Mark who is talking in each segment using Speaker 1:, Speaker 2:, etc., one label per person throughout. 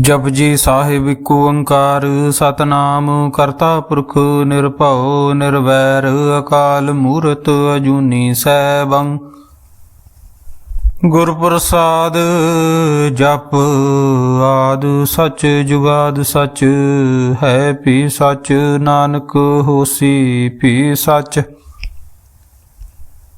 Speaker 1: ਜਪਜੀ ਸਾਹਿਬ ਇੱਕ ਓੰਕਾਰ, ਸਤਨਾਮ ਕਰਤਾ ਪੁਰਖ ਨਿਰਭਉ, ਨਿਰਵੈਰ ਅਕਾਲ ਮੂਰਤ ਅਜੂਨੀ ਸੈਭੰ। ਗੁਰ ਪ੍ਰਸਾਦ ਜਪ ਆਦ ਸਚ, ਜੁਗਾਦ ਸਚ, ਹੈ ਪੀ ਸਚ, ਨਾਨਕ ਹੋਸੀ ਪੀ ਸਚ।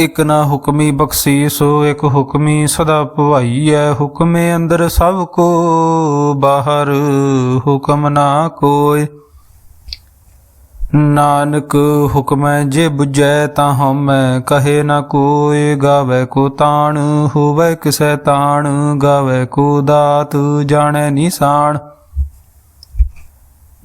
Speaker 1: ਇਕ ਨਾ ਹੁਕਮੀ ਬਖਸ਼ੀਸੋ, ਇਕ ਹੁਕਮੀ ਸਦਾ ਭਵਾਈਐ ਹੁਕਮੇ ਅੰਦਰ ਸਭ ਕੋ ਬਾਹਰ, ਹੁਕਮ ਨਾ ਕੋਇ। ਨਾਨਕ ਹੁਕਮੈ ਜੇ ਬੁਝੈ ਤਾਂ ਹਮੈ ਕਹੇ ਨਾ ਕੋਇ, ਗਾਵੇ ਕੋ ਤਾਣ, ਹੋਵੇ ਕਿਸੈ ਤਾਣ, ਗਾਵੇ ਕੋ ਦਾਤ, ਜਾਣੈ ਨਿਸ਼ਾਨ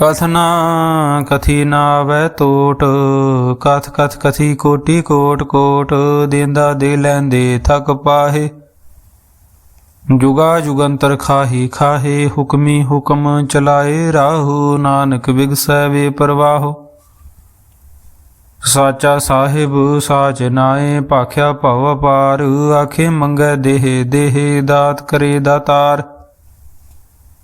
Speaker 1: ਕਥਨਾ ਕਥੀ ਨਾਵੇ ਟੋਟ ਕਥ ਕਥ ਕਥੀ ਕੋਟੀ ਕੋਟ ਕੋਟ, ਦੇਂਦਾ ਦੇ ਲੈਂਦੇ ਥਕ ਪਾਹੇ। ਜੁਗਾ ਜੁਗੰਤਰ ਖਾਹੀ ਖਾਹੇ, ਹੁਕਮੀ ਹੁਕਮ ਚਲਾਏ ਰਾਹੂ, ਨਾਨਕ ਵਿਗਸੈ ਵੇ ਪਰਵਾਹੋ। ਸਾਚਾ ਸਾਹਿਬ ਸਾਚ ਨਾਏ, ਭਾਖਿਆ ਭਵ ਪਾਰ ਆਖੇ ਮੰਗੈ ਦੇਹ ਦੇਹ, ਦਾਤ ਕਰੇ ਦਾਤਾਰ।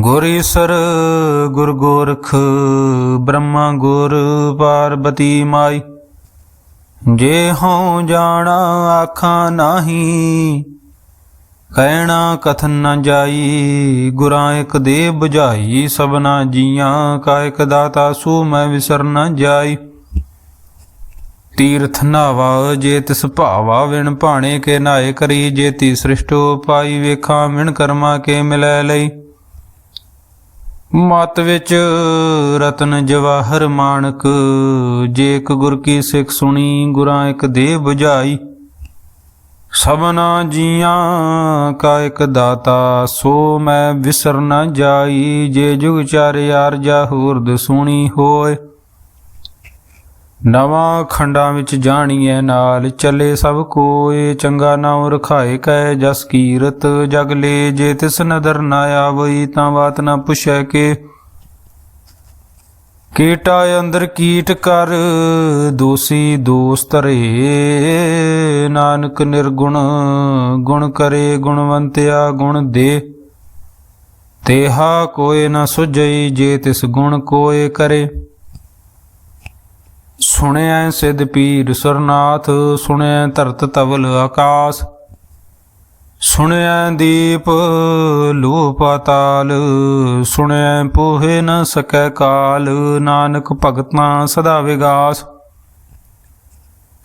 Speaker 1: ਗੁਰ ਈਸਰ, ਗੁਰ ਗੋਰਖ, ਬ੍ਰਹਮਾ ਗੁਰ ਪਾਰਬਤੀ ਮਾਈ। ਜੇ ਹਉ ਜਾਣਾ ਆਖਾਂ ਨਾਹੀ, ਕਹਿਣਾ ਕਥਨ ਨਾ ਜਾਈ, ਗੁਰਾਂ ਇੱਕ ਦੇ 부ਝਾਈ ਸਭਨਾ ਜੀਆਂ ਕਾਇਕ ਦਾਤਾ, ਸੂ ਮੈਂ ਵਿਸਰ ਨਾ ਜਾਈ। ਤੀਰਥ ਨਾਵਾ ਜੇ ਤਿਸ ਭਾਵਾ, ਵਿਣ ਭਾਣੇ ਕੇ ਨਾਏ ਕਰੀ, ਜੇ ਤੀ ਸ੍ਰਿਸ਼ਟੋ ਪਾਈ ਵੇਖਾਂ, ਵਿਣ ਕਰਮਾ ਕੇ ਮਿਲੈ ਲਈ। ਮਤ ਵਿੱਚ ਰਤਨ ਜਵਾਹਰ ਮਾਨਕ ਜੇ ਇੱਕ ਗੁਰ ਕੀ ਸਿੱਖ ਸੁਣੀ, ਗੁਰਾਂ ਇੱਕ ਦੇ 부ਝਾਈ ਸਭਨਾ ਜੀਆਂ ਕਾ ਇੱਕ ਦਾਤਾ, ਸੋ ਮੈਂ ਵਿਸਰ ਨ ਜਾਈ, ਜੇ ਜੁਗ ਚਾਰਿ ਜਾ ਹੂਰਦ ਸੁਣੀ ਹੋਏ। ਨਵਾਂ ਖੰਡਾਂ ਵਿੱਚ ਜਾਣੀਐ ਨਾਲ, ਚੱਲੇ ਸਭ ਕੋਏ, ਚੰਗਾ ਨਾਉ ਰਖਾਏ ਕੈ ਜਸ ਕੀਰਤ, ਜਗ ਲੈ ਜੇ ਤਿਸ ਨਦਰ ਨਾ ਆਵਈ, ਤਾਂ ਬਾਤ ਨਾ ਪੁੱਛੈ ਕੇ। ਕੀਟਾ ਅੰਦਰ ਕੀਟ ਕਰ, ਦੋਸੀ ਦੋਸਤ ਰੇ। ਨਾਨਕ ਨਿਰਗੁਣ, ਗੁਣ ਕਰੇ, ਗੁਣਵੰਤਿਆ ਗੁਣ ਦੇ। ਤੇਹਾ ਕੋਏ ਨਾ ਸੁਝਈ, ਜੇ ਤਿਸ ਗੁਣ ਕੋਏ ਕਰੇ। ਸੁਣਿਐ ਸਿਧ ਪੀਰ ਸਰਨਾਥ, ਸੁਣਿਐ ਧਰਤ ਤਵਲ ਆਕਾਸ, ਸੁਣਿਐ ਦੀਪ ਲੋ ਪਾਤਾਲ ਸੁਣਿਐ ਪੋਹੇ ਨ ਸਕੈ ਕਾਲ, ਨਾਨਕ ਭਗਤਾਂ ਸਦਾ ਵਿਗਾਸ,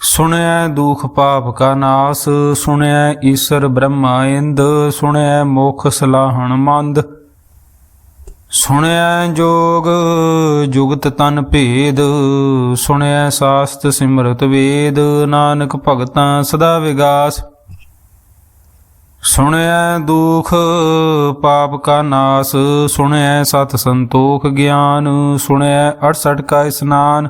Speaker 1: ਸੁਣਿਐ ਦੁਖ ਪਾਪ ਕਾ ਨਾਸ, ਸੁਣਿਐ ਈਸ਼ਰ ਬ੍ਰਹਮਾ ਇੰਦ, ਸੁਣਿਐ ਮੋਖ ਸਲਾਹਣ ਮੰਦ। ਸੁਣਿਆ ਜੋਗ, ਜੁਗਤ ਤਨ ਭੇਦ ਸੁਣਿਆ ਸਾਸਤ ਸਿਮਰਤ ਵੇਦ, ਨਾਨਕ ਭਗਤਾਂ ਸਦਾ ਵਿਗਾਸ। ਸੁਣਿਆ ਦੁਖ, ਪਾਪ ਕਾ ਨਾਸ ਸੁਣਿਆ ਸਤ ਸੰਤੋਖ ਗਿਆਨ ਸੁਣਿਆ 68 ਕਾ ਇਸਨਾਨ।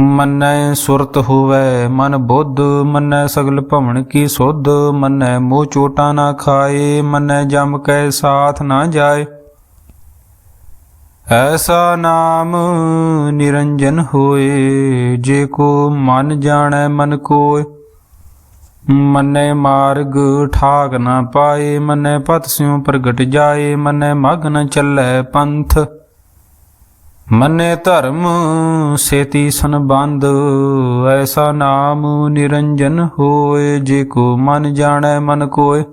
Speaker 1: ਮੰਨੈ ਸੁਰਤ ਹੋਵੇ, ਮਨ ਬੁੱਧ ਮੰਨੈ ਸਗਲ ਭਵਨ ਕੀ ਸੁਧ, ਮੰਨੈ ਮੋਹ ਚੋਟਾ ਨਾ ਖਾਏ, ਮੰਨੈ ਜਮ ਕੈ ਸਾਥ ਨਾ ਜਾਏ। ਐਸਾ ਨਾਮ ਨਿਰੰਜਨ ਹੋਏ, ਜੇ ਕੋ ਮਨ ਜਾਣੈ ਮਨ ਕੋਇ ਮੰਨੇ ਮਾਰਗ ਠਾਕ ਨਾ ਪਾਏ, ਮੰਨੇ ਪਤ ਸਿਉ ਪ੍ਰਗਟ ਜਾਏ, ਮੰਨੈ ਮਗਨ ਚੱਲੈ ਪੰਥ। ਮੰਨੇ ਧਰਮ ਸੇਤੀ ਸੰਬੰਧ, ਐਸਾ ਨਾਮ ਨਿਰੰਜਨ ਹੋਏ, ਜੇ ਕੋ ਮਨ ਜਾਣੈ ਮਨ ਕੋਏ।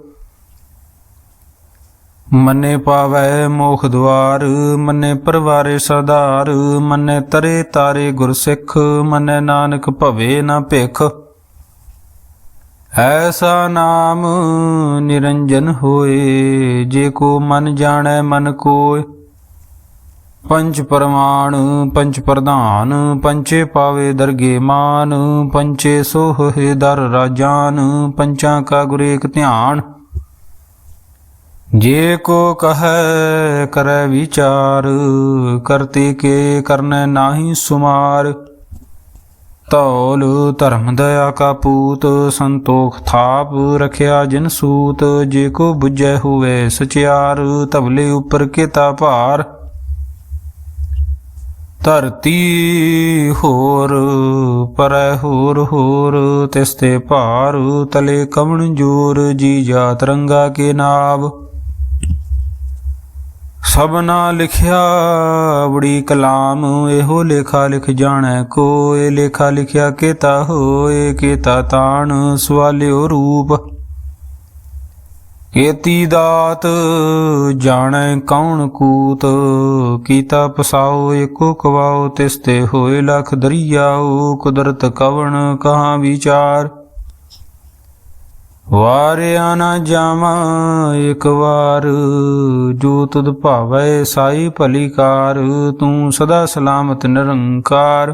Speaker 1: ਮੰਨੇ ਪਾਵੈ ਮੋਖ ਦੁਆਰ, ਮੰਨੇ ਪਰਵਾਰੇ ਸਦਾਰ ਮੰਨੇ ਤਰੇ ਤਾਰੇ ਗੁਰਸਿੱਖ, ਮੰਨੇ ਨਾਨਕ ਭਵੇ ਨਾ ਭਿਖ। ਐਸਾ ਨਾਮ ਨਿਰੰਜਨ ਹੋਏ, ਜੇ ਕੋ ਮਨ ਜਾਣੈ ਮਨ ਕੋਏ। ਪੰਚ ਪਰਮਾਣ ਪੰਚ ਪ੍ਰਧਾਨ ਪੰਚੇ ਪਾਵੇ ਦਰਗੇ ਮਾਨ ਪੰਚੇ ਸੋਹੇ ਦਰ ਰਾਜਾਨ, ਪੰਚਾਂ ਕਾ ਗੁਰੇਕ ਧਿਆਨ। ਜੇ ਕੋ ਕਹੈ, ਕਰੈ ਵਿਚਾਰ, ਕਰਤੇ ਕੇ ਕਰਨੈ ਨਾਹੀ ਸੁਮਾਰ। ਤੌਲ ਧਰਮ ਦਇਆ ਕਾ ਪੂਤ, ਸੰਤੋਖ ਥਾਪ ਰਖਿਆ ਜਿਨ ਸੂਤ, ਜੇ ਕੋ ਬੁਝੈ ਹੋਵੇ ਸਚਿਆਰ ਤਬਲੇ ਉਪਰ ਕੀਤਾ ਭਾਰ। ਧਰਤੀ ਹੋਰ, ਪਰੈ ਹੋਰ ਹੋਰ, ਤਿਸ ਤੇ ਭਾਰ ਤਲੇ ਕਵਣ ਜੋਰ, ਜੀ ਜਾ ਰੰਗਾ ਕੇ ਨਾਵ। ਸਭਨਾ ਲਿਖਿਆ, ਬੜੀ ਕਲਾਮ, ਇਹੋ ਲੇਖਾ ਲਿਖ ਜਾਣੈ ਕੋਏ ਲੇਖਾ ਲਿਖਿਆ ਕੀਤਾ ਹੋਏ, ਕੀਤਾ ਤਾਣ, ਸਵਾਲਿਓ ਰੂਪ। ਕੀਤੀ ਦਾਤ ਜਾਣੈ ਕੌਣ ਕੂਤ? ਕੀਤਾ ਪਸਾਓ ਏਕੋ ਕਵਾਓ, ਤਿਸ ਤੇ ਹੋਏ ਲਖ ਦਰਿਆਓ। ਕੁਦਰਤ ਕਵਣ ਕਹਾ ਵਿਚਾਰ? ਵਾਰਿਆ ਨਾ ਜਾਵਾਂ ਇੱਕ ਵਾਰ, ਜੋ ਤੁਧ ਭਾਵੈ ਸਾਈ ਭਲੀ ਕਾਰ। ਤੂੰ ਸਦਾ ਸਲਾਮਤ ਨਿਰੰਕਾਰ।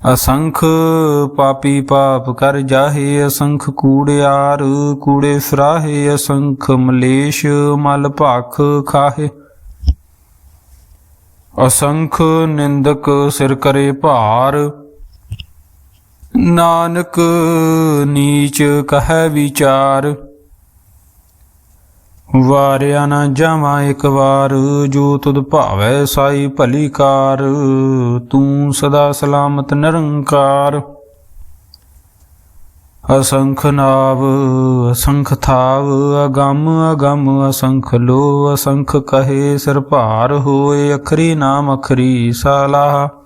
Speaker 1: ਅਸੰਖ ਪਾਪੀ ਪਾਪ ਕਰ ਜਾਹੇ ਅਸੰਖ ਕੂੜਿਆਰ ਕੂੜੇ ਸਰਾਹੇ ਅਸੰਖ ਮਲੇਸ਼ ਮਲ ਭਾਖ ਖਾਹੇ। ਅਸੰਖ ਨਿੰਦਕ ਸਿਰ ਕਰੇ ਭਾਰ, ਨਾਨਕ ਨੀਚ ਕਹੈ ਵਿਚਾਰ। ਵਾਰਿਆ ਨਾ ਜਾਵਾਂ ਇੱਕ ਵਾਰ, ਜੋ ਤੁਧ ਭਾਵੈ ਸਾਈ ਭਲੀ ਕਾਰ, ਤੂੰ ਸਦਾ ਸਲਾਮਤ ਨਿਰੰਕਾਰ। ਅਸੰਖ ਨਾਵ, ਅਸੰਖ ਥਾਵ, ਅਗੰਮ ਅਗੰਮ ਅਸੰਖ ਲੋ ਅਸੰਖ ਕਹੇ ਸਿਰ ਹੋਏ, ਅਖਰੀ ਨਾਮ ਅਖਰੀ ਸਾਲਾਹ।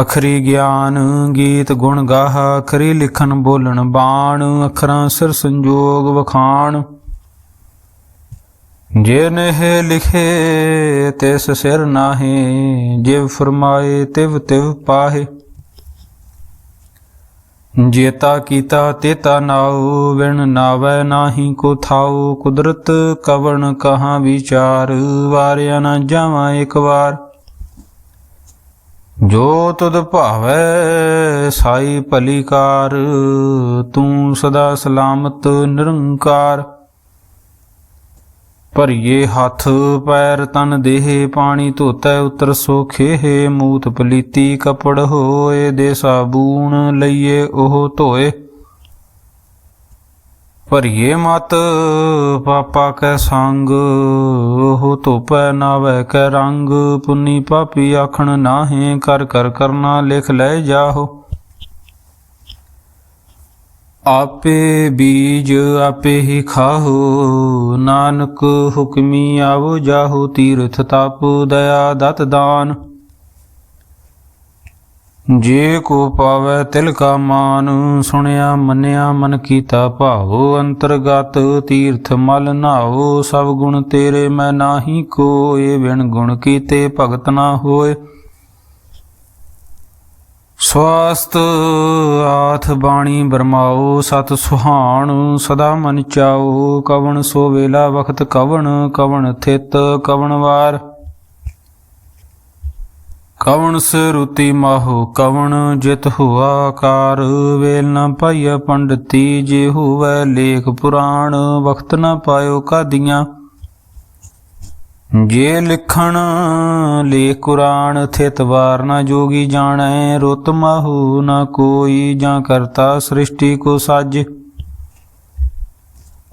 Speaker 1: ਅਖਰੀ ਗਿਆਨ ਗੀਤ ਗੁਣ ਗਾਹ, ਅਖਰੀ ਲਿਖਣ ਬੋਲਣ ਬਾਣ, ਅੱਖਰਾਂ ਸਿਰ ਸੰਜੋਗ ਵਖਾਣ। ਜੇ ਨਹਿ ਲਿਖੇ, ਤਿਸ ਸਿਰ ਨਾਹੀ, ਜਿਵ ਫਰਮਾਏ, ਤਿਵ ਤਿਵ ਪਾਹੇ। ਜੇਤਾ ਕੀਤਾ, ਤੇਤਾ ਨਾਉ, ਵਿਣ ਨਾਵੈ ਨਾਹੀ ਕੋ ਥਾਉ। ਕੁਦਰਤ ਕਵਣ ਕਹਾਂ ਵਿਚਾਰ, ਵਾਰਿਆ ਨਾ ਜਾਵਾਂ ਇੱਕ ਵਾਰ। ਜੋ ਤੁਧ ਭਾਵੈ ਸਾਈ ਭਲੀ ਕਾਰ ਤੂੰ ਸਦਾ ਸਲਾਮਤ ਨਿਰੰਕਾਰ। ਭਰੀਏ ਹੱਥ, ਪੈਰ ਤਨ ਦੇਹ, ਪਾਣੀ ਧੋਤੈ ਉਤਰ ਸੋਖੇ ਮੂਤ ਪਲੀਤੀ ਕਪੜ ਹੋਏ ਦੇ ਸਾਬੂਣ ਲਈਏ ਉਹ ਧੋਏ। ਭਰੀਏ ਮਤ, ਪਾਪਾ ਕੈ ਸੰਗ, ਉਹ ਧੋਪੈ ਨਾਵੈ ਕੈ ਰੰਗ, ਪੁੰਨੀ ਪਾਪੀ ਆਖਣ ਨਾਹੇ, ਕਰ ਕਰ ਕਰਨਾ ਲਿਖ ਲੈ ਜਾਹੋ। ਆਪੇ ਬੀਜ ਆਪੇ ਹੀ ਖਾਹੋ, ਨਾਨਕ ਹੁਕਮੀ ਆਵੋ ਜਾਹੋ, ਤੀਰਥ ਤਪ, ਦਇਆ ਦਤ ਦਾਨ। ਜੇ ਕੋ ਪਾਵੈ ਤਿਲ ਕਾ ਮਾਨ, ਸੁਣਿਆ, ਮੰਨਿਆ, ਮਨ ਕੀਤਾ ਭਾਵੋ, ਅੰਤਰਗਤ ਤੀਰਥ ਮਲ ਨਾਓ ਸਭ ਗੁਣ ਤੇਰੇ ਮੈਂ ਨਾਹੀ ਕੋਏ ਵਿਣ ਗੁਣ ਕੀਤੇ ਭਗਤ ਨਾ ਹੋਏ। ਸਵਾਸਤ ਆਥ ਬਾਣੀ ਬਰਮਾਓ, ਸਤ ਸੁਹਾਣ, ਸਦਾ ਮਨ ਚਾਓ, ਕਵਣ ਸੋ ਵੇਲਾ ਵਖਤ ਕਵਣ ਕਵਣ ਥਿਤ ਕਵਣ ਵਾਰ। ਕਵਣ ਸਰੂਤੀ ਮਾਹੋ, ਕਵਣ ਜਿਤ ਹੁਆ ਕਾਰ ਵੇਲ ਨਾ ਪਾਈਆ ਪੰਡਤੀ, ਜੇ ਹੋਵੈ ਲੇਖ ਪੁਰਾਣ, ਵਖਤ ਨਾ ਪਾਇਓ ਕਾਦੀਆਂ। ਜੇ ਲਿਖਣ ਲੇਖ ਕੁਰਾਨ, ਥਿਤ ਵਾਰ ਨਾ ਜੋਗੀ ਜਾਣੈ। ਰੁਤ ਮਾਹੂ ਨਾ ਕੋਈ, ਜਾਂ ਕਰਤਾ ਸ੍ਰਿਸ਼ਟੀ ਕੋ ਸਾਜ।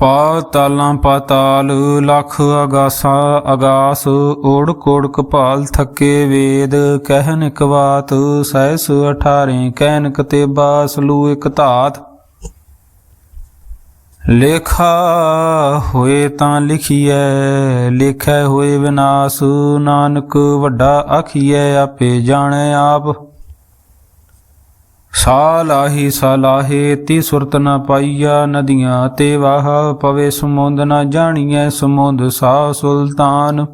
Speaker 1: ਪਾਤਾਲਾਂ ਪਾਤਾਲ ਲਖ ਅਗਾਸਾ, ਅਗਾਸ ਓੜ ਕੋੜ ਕਪਾਲ ਥੱਕੇ ਵੇਦ ਕਹਿਨ ਇਕ ਬਾਤ ਸੈਸ 18 ਕਹਿਨ ਕਤੇ ਬਾਸ, ਲੂ ਇਕ ਧਾਤ। ਲੇਖਾ ਹੋਏ ਤਾਂ ਲਿਖੀਐ, ਲਿਖੈ ਹੋਏ ਵਿਨਾਸ਼, ਨਾਨਕ ਵੱਡਾ ਆਖੀਐ, ਆਪੇ ਜਾਣੈ ਆਪ। ਸਾਲਾਹੀ ਸਾਲਾਹੇ ਤੀ ਸੁਰਤ ਨਾ ਪਾਈਆ ਨਦੀਆਂ ਤੇ ਵਾਹ ਪਵੇ ਸਮੁੰਦ ਨਾ ਜਾਣੀਐ ਸਮੁੰਦ ਸਾ ਸੁਲਤਾਨ।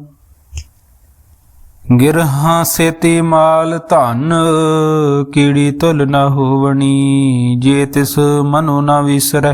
Speaker 1: ਗਿਰਹਾਂ ਸੇਤੀ ਮਾਲ ਧਨ, ਕੀੜੀ ਤੁਲ ਨ ਹੋਵਣੀ, ਜੇ ਤਿਸ ਮਨੋ ਨਾ ਵਿਸਰੈ।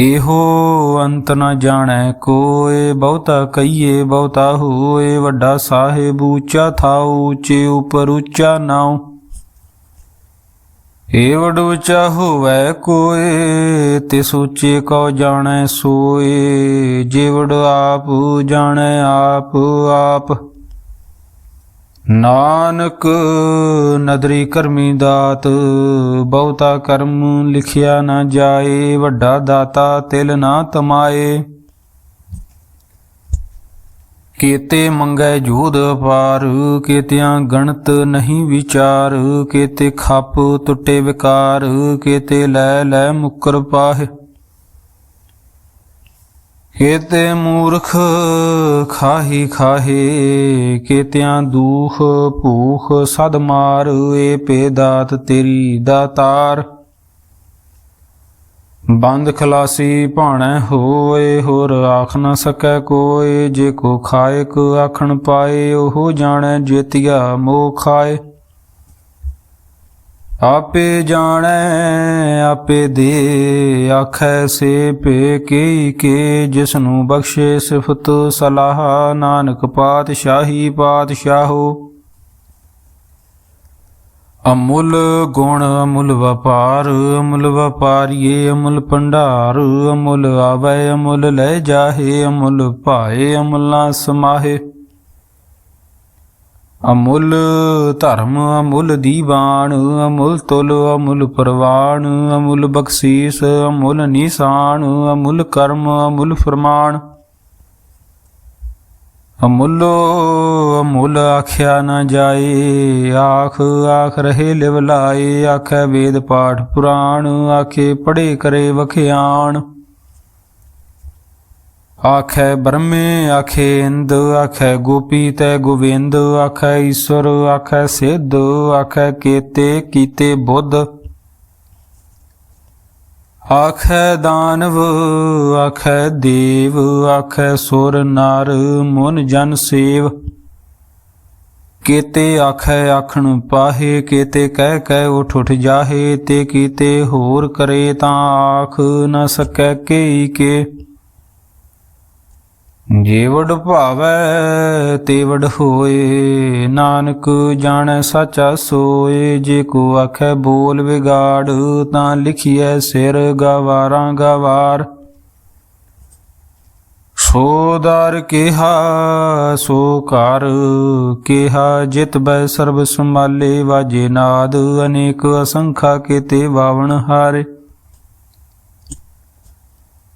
Speaker 1: ਇਹੋ ਅੰਤ ਨ ਜਾਣੈ ਕੋਏ ਬਹੁਤਾ ਕਈਏ ਬਹੁਤਾ ਹੋਏ ਵੱਡਾ ਸਾਹਿਬ ਉੱਚਾ ਥਾਉ, ਉੱਚੇ ਉਪਰ ਉੱਚਾ ਨਾਉ। ਏ ਵਡ ਉੱਚਾ ਹੋਵੇ ਕੋਏ ਤੇ ਸੋਚੇ ਕਉ ਜਾਣੈ ਸੋਏ ਜੇ ਆਪ ਜਾਣੈ ਆਪ ਆਪ ਨਾਨਕ ਨਦਰੀ ਕਰਮੀ ਦਾਤ, ਬਹੁਤਾ ਕਰਮ ਲਿਖਿਆ ਨਾ ਜਾਏ, ਵੱਡਾ ਦਾਤਾ ਤਿਲ ਨਾ ਤਮਾਏ। ਕੀਤੇ ਮੰਗੈ ਜੋਧ ਪਾਰ ਕੀਤਿਆਂ ਗਣਤ ਨਹੀਂ ਵਿਚਾਰ, ਕੀਤੇ ਖੱਪ ਟੁੱਟੇ ਵਿਕਾਰ, ਕੀਤੇ ਲੈ ਲੈ ਮੁਕਰ ਪਾਹੇ। ਕੇਤੇ ਮੂਰਖ, ਖਾਹੀ ਖਾਹੇ, ਕੇਤਿਆਂ ਦੂਖ ਭੂਖ, ਸਦ ਮਾਰ ਏ ਪੇ ਦਾਤ ਤੇਰੀ ਦਾਤਾਰ। ਬੰਦ ਖਲਾਸੀ ਭਾਣੈ ਹੋਏ, ਹੋਰ ਆਖ ਨਾ ਸਕੈ ਕੋਏ, ਜੇ ਕੋ ਖਾਇਕ ਆਖਣ ਪਾਏ, ਉਹ ਜਾਣੈ ਜੇਤੀਆ ਮੋਹ ਖਾਏ। ਆਪੇ ਜਾਣੈ, ਆਪੇ ਦੇ, ਆਖੈ ਸੇ ਪੇ ਕੀ ਕੇ ਜਿਸ ਨੂੰ ਬਖਸ਼ੇ ਸਿਫਤ ਸਲਾਹ, ਨਾਨਕ ਪਾਤਸ਼ਾਹੀ ਪਾਤਸ਼ਾਹੋ। ਅਮੁੱਲ ਗੁਣ ਅਮੁੱਲ ਵਪਾਰ, ਅਮੁੱਲ ਵਪਾਰੀਏ ਅਮੁੱਲ ਭੰਡਾਰ, ਅਮੁੱਲ ਆਵੈ ਅਮੁੱਲ ਲੈ ਜਾਹੇ, ਅਮੁੱਲ ਭਾਏ ਅਮੁੱਲਾ ਸਮਾਹੇ। ਅਮੁੱਲ ਧਰਮ, ਅਮੁੱਲ ਦੀਵਾਨ, ਅਮੁੱਲ ਤੁਲ, ਅਮੁੱਲ ਪ੍ਰਵਾਨ, ਅਮੁੱਲ ਬਖਸ਼ੀਸ, ਅਮੁੱਲ ਨਿਸ਼ਾਨ, ਅਮੁੱਲ ਕਰਮ, ਅਮੁੱਲ ਫਰਮਾਨ। ਅਮੁੱਲੋ, ਅਮੁੱਲ ਆਖਿਆ ਨਾ ਜਾਏ, ਆਖ ਆਖ ਰਹੇ ਲਿਵ ਲਾਏ, ਆਖੇ ਵੇਦ ਪਾਠ ਪੁਰਾਣ, ਆਖੇ ਪੜੇ ਕਰੇ ਵਖਿਆਣ ਆਖੈ ਬ੍ਰਹਮੇ, ਆਖੈ ਇੰਦ, ਆਖੈ ਗੋਪੀ ਤੈ ਗੋਵਿੰਦ, ਆਖੈ ਈਸ਼ਵਰ, ਆਖੈ ਸਿੱਧ, ਆਖੈ ਕੇਤੇ ਕੀਤੇ ਬੁੱਧ। ਆਖੈ ਦਾਨਵ, ਆਖੈ ਦੇਵ, ਆਖੈ ਸੁਰ ਨਰ, ਮਨ ਜਨ ਸੇਵ। ਕੀਤੇ ਆਖੈ ਆਖਣ ਪਾਹੇ, ਕੀਤੇ ਕਹਿ ਕਹਿ ਉਠ ਉਠ ਜਾਹੇ, ਤੇ ਕੀਤੇ ਹੋਰ ਕਰੇ ਤਾਂ ਆਖ ਨ ਸਕੈ ਕੇਈ ਕੇ। ਜੇ ਭਾਵੈ ਤੇ ਵਡ ਹੋਏ, ਨਾਨਕ ਜਾਣੈ ਸਾਚਾ ਸੋਏ, ਜੇ ਕੋ ਆਖੈ ਬੋਲ ਵਿਗਾੜ, ਤਾਂ ਲਿਖੀਐ ਸਿਰ ਗਵਾਰਾਂ ਗਵਾਰ। ਸੋ ਦਰ ਕਿਹਾ, ਸੋ ਕਰ ਕਿਹਾ, ਜਿਤ ਬੈ ਸਰਬ ਸੰਭਾਲੇ, ਵਾਜੇ ਨਾਦ, ਅਨੇਕ ਅਸੰਖਾ ਕੀਤੇ ਵਾਵਣ ਹਾਰੇ।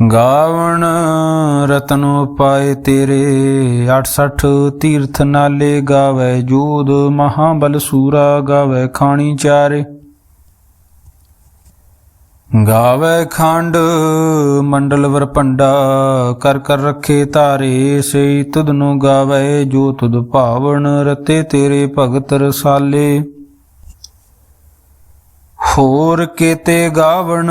Speaker 1: ਗਾਵਣ ਰਤਨ ਪਾਏ ਤੇਰੇ 68 ਤੀਰਥ ਨਾਲੇ ਗਾਵੇ, ਜੋਧ ਮਹਾਬਲ ਸੂਰਾ ਗਾਵੇ, ਖਾਣੀ ਚਾਰੇ। ਗਾਵੇ ਖੰਡ ਮੰਡਲ ਵਰਪੰਡਾ ਕਰ ਕਰ ਰੱਖੇ ਧਾਰੇ ਸਈ ਤੁਧ ਨੂੰ ਗਾਵੇ, ਜੋ ਤੁਧ ਭਾਵਨ ਰਤੇ ਤੇਰੇ ਭਗਤ ਰਸਾਲੇ। ਹੋਰ ਕੀਤੇ ਗਾਵਣ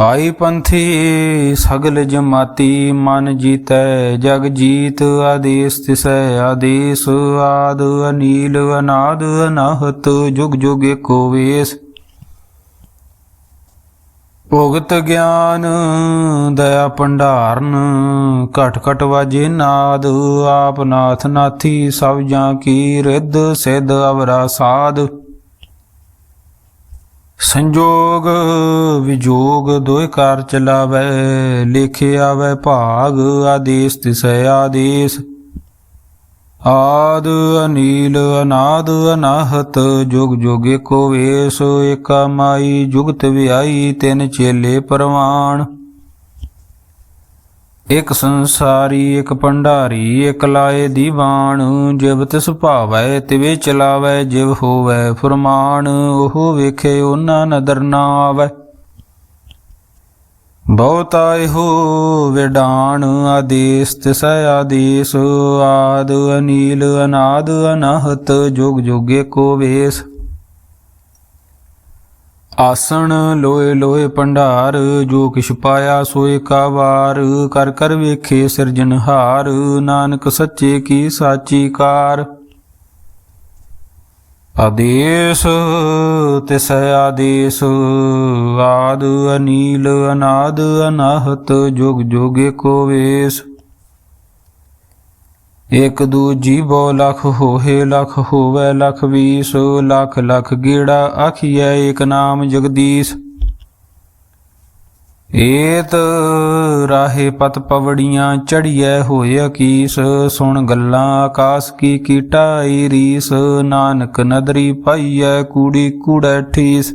Speaker 1: ਆਈ ਪੰਥੀ, ਸਗਲ ਜਮਾਤੀ, ਮਨ ਜੀਤੈ, ਜਗ ਜੀਤ, ਆਦੇਸ ਤਿਸੈ, ਆਦੇਸ ਆਦ, ਅਨੀਲ, ਅਨਾਦ, ਅਨਾਹਤ, ਜੁਗ ਜੁਗ ਏਕੋ ਵੇਸ। ਭੋਗਤ ਗਿਆਨ, ਦਇਆ ਭੰਡਾਰਨ, ਘਟ ਘਟ ਵਾਜੇ ਨਾਦ, ਆਪ ਨਾਥ ਨਾਥੀ ਸਭ ਜਾਂ ਕੀ ਰਿੱਧ, ਸਿੱਧ ਅਵਰਾ ਸਾਧ। ਸੰਜੋਗ ਵਿਜੋਗ ਦੋਇ ਕਾਰ ਚਲਾਵੇ, ਲਿਖੇ ਆਵੇ ਭਾਗ, ਆਦੇਸ ਤਿਸੈ ਆਦੇਸ। ਆਦ ਅਨੀਲ ਅਨਾਦ ਅਨਾਹਤ, ਜੁਗ ਜੁਗ ਏਕੋ ਵੇਸ, ਏਕਾ ਮਾਈ ਜੁਗਤ ਵਿਆਈ ਤਿੰਨ ਚੇਲੇ ਪਰਵਾਨ ਇਕ ਸੰਸਾਰੀ, ਇਕ ਭੰਡਾਰੀ, ਇਕ ਲਾਏ ਦੀ ਦੀਵਾਨ, ਜਿਵ ਤਿਸ ਭਾਵੈ, ਤਿਵੇ ਚਲਾਵੈ, ਜਿਵ ਹੋਵੈ ਫਰਮਾਨ, ਉਹ ਵੇਖੇ ਉਹਨਾਂ ਨਦਰ ਨਾ ਆਵੈ। ਬਹੁਤਾ ਇਹੋ ਵਿਡਾਨ, ਆਦੇਸ ਤਿਸੈ ਆਦੇਸ, ਆਦ ਅਨੀਲ, ਅਨਾਦ ਅਨਾਹਤ, ਜੁਗ ਜੁਗ ਏਕੋ ਵੇਸ। ਆਸਣ ਲੋਏ ਲੋਏ ਭੰਡਾਰ, ਜੋ ਕਿਛ ਪਾਇਆ ਸੋਏ ਕਾ ਵਾਰ ਕਰ ਕਰ ਵੇਖੇ ਸਿਰਜਨਹਾਰ ਨਾਨਕ ਸੱਚੇ ਕੀ ਸਾਚੀ ਕਾਰ। ਆਦੇਸ ਤਿਸੈ ਆਦੇਸ ਆਦ ਅਨੀਲ ਅਨਾਦ ਅਨਾਹਤ, ਜੁਗ ਜੁਗ ਏਕੋ ਵੇਸ। ਇਕ ਦੂਜੀ ਬੋ ਲਖ ਹੋਏ ਲਖ ਹੋਵੇ, ਲਖ ਵੀਸ, ਲਖ ਲਖ ਗੇੜਾ ਆਖੀਐ ਏਕ ਨਾਮ ਜਗਦੀਸ਼। ਏਤ ਰਾਹੇ ਪਤ ਪਵੜੀਆਂ ਚੜੀਐ ਹੋਏ ਅਕੀਸ, ਸੁਣ ਗੱਲਾਂ ਆਕਾਸ ਕੀ ਕੀਟਾਈ ਰੀਸ, ਨਾਨਕ ਨਦਰੀ ਪਾਈਐ ਕੂੜੀ ਕੂੜੈ ਠੀਸ।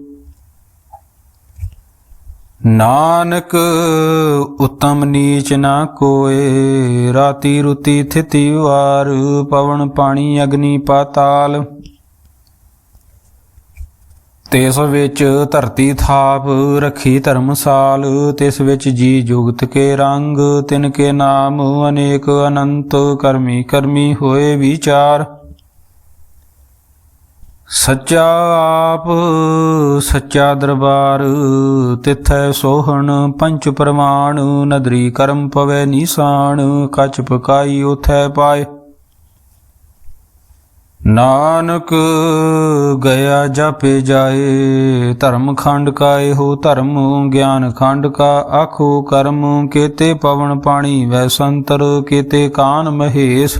Speaker 1: ਨਾਨਕ ਉਤਮ ਨੀਚ ਨਾ ਕੋਏ, ਰਾਤੀ ਰੁਤੀ ਥਿਤੀ ਵਾਰ, ਪਵਨ ਪਾਣੀ ਅਗਨੀ ਪਾਤਾਲ। ਤਿਸ ਵਿੱਚ ਧਰਤੀ ਥਾਪ, ਰੱਖੀ ਧਰਮਸਾਲ ਤਿਸ ਵਿੱਚ ਜੀ ਜੁਗਤ ਕੇ ਰੰਗ, ਤਿਨ ਕੇ ਨਾਮ ਅਨੇਕ ਅਨੰਤ, ਕਰਮੀ ਕਰਮੀ ਹੋਏ ਵਿਚਾਰ। ਸੱਚਾ ਆਪ, ਸੱਚਾ ਦਰਬਾਰ, ਤਿਥੈ ਸੋਹਣ, ਪੰਚ ਪ੍ਰਮਾਣ, ਨਦਰੀ ਕਰਮ ਪਵੈ ਨੀਸਾਨ, ਕਛ ਪਕਾਈ ਉਥੈ ਪਾਏ। ਨਾਨਕ ਗਿਆ ਜਾਪੇ ਜਾਏ, ਧਰਮ ਖੰਡ ਕਾ ਇਹੋ ਧਰਮ, ਗਿਆਨ ਖੰਡ ਕਾ ਆਖੋ ਕਰਮ, ਕੇਤੇ ਪਵਨ ਪਾਣੀ ਵੈ ਸੰਤਰ, ਕੇਤੇ ਕਾਨ ਮਹੇਸ਼।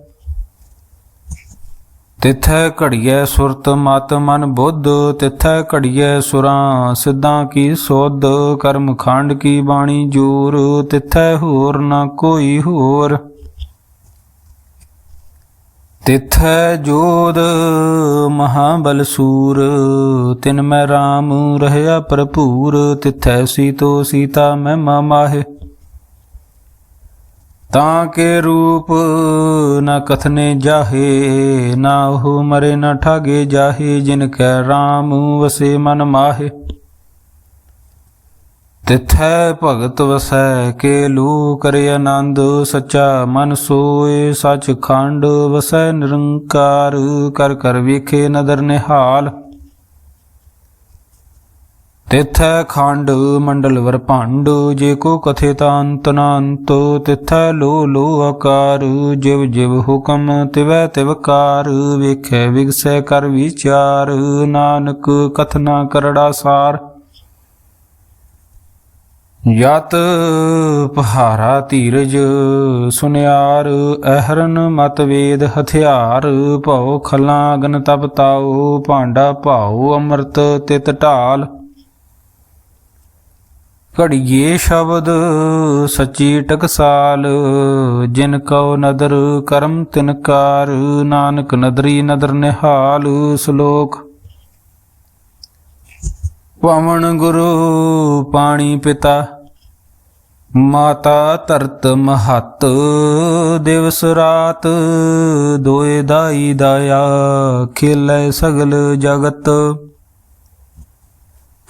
Speaker 1: ਤਿਥੈ ਘੜੀਐ ਸੁਰਤ ਮਤ ਮਨ ਬੁੱਧ, ਤਿਥੈ ਘੜੀਐ ਸੁਰਾਂ ਸਿੱਧਾਂ ਕੀ ਸੋਧ, ਕਰਮ ਖੰਡ ਕੀ ਬਾਣੀ ਜੋਰ, ਤਿਥੈ ਹੋਰ ਨਾ ਕੋਈ ਹੋਰ। ਤਿਥੈ ਜੋਦ ਮਹਾਬਲ ਸੂਰ, ਤਿਨ ਮੈਂ RAM ਰਹਿਆ ਭਰਪੂਰ, ਤਿਥੈ ਸੀਤੋ ਸੀਤਾ ਮੈਂ ਮਾਹੇ। ਤਾਂ ਕੇ ਰੂਪ ਨਾ ਕਥਨੇ ਜਾਹੇ, ਨਾ ਉਹ ਮਰੇ ਨਾ ਠਾਗੇ ਜਾਹੇ, ਜਿਨ ਕੈ RAM ਵਸੇ ਮਨ ਮਾਹੇ। ਤਿਥੈ ਭਗਤ ਵਸੈ ਕੇ ਲੂ ਕਰੇ ਆਨੰਦ, ਸੱਚਾ ਮਨ ਸੋਏ ਸਚ ਖੰਡ, ਵਸੈ ਨਿਰੰਕਾਰ, ਕਰ ਕਰ ਵੇਖੇ ਨਦਰ ਨਿਹਾਲ। ਤਿਥੈ ਖੰਡ ਮੰਡਲ ਵਰ ਜੇ ਕੋ ਕਥੇ ਤਾਂ ਅੰਤ ਨਾ ਅੰਤ ਤਿਥੈ ਲੋ ਲੋ ਆਕਾਰ, ਜਿਵ ਜਿਵ ਹੁਕਮ ਤਿਵੈ ਤਿਵਕਾਰ ਵੇਖੈ ਵਿਗਸੈ ਕਰ ਵਿਚਾਰ, ਨਾਨਕ ਕਥਨਾ ਕਰੜਾ ਸਾਰ। ਯਤ ਪਹਾਰਾ ਧੀਰਜ ਸੁਨਿਆਰ, ਅਹਰਨ ਮਤਵੇਦ ਹਥਿਆਰ, ਭਉ ਖਲਾਂ ਅਗਨ ਤਪ ਭਾਂਡਾ ਭਾਉ ਅੰਮ੍ਰਿਤ ਤਿਤ ਢਾਲ। ਘੜੀਏ ਸ਼ਬਦ ਸੱਚੀ ਟਕਸਾਲ, ਜਿਨ ਕਉ ਨਦਰ ਕਰਮ ਤਿਨਕਾਰ ਨਾਨਕ ਨਦਰੀ ਨਦਰ ਨਿਹਾਲ ਸ਼ਲੋਕ। ਪਵਨ ਗੁਰੂ ਪਾਣੀ ਪਿਤਾ, ਮਾਤਾ ਧਰਤ ਮਹਤ, ਦਿਵਸ ਰਾਤ ਦੋਏ ਦਾਈ ਦਾਇਆ ਖੇਲੇ ਸਗਲ ਜਗਤ।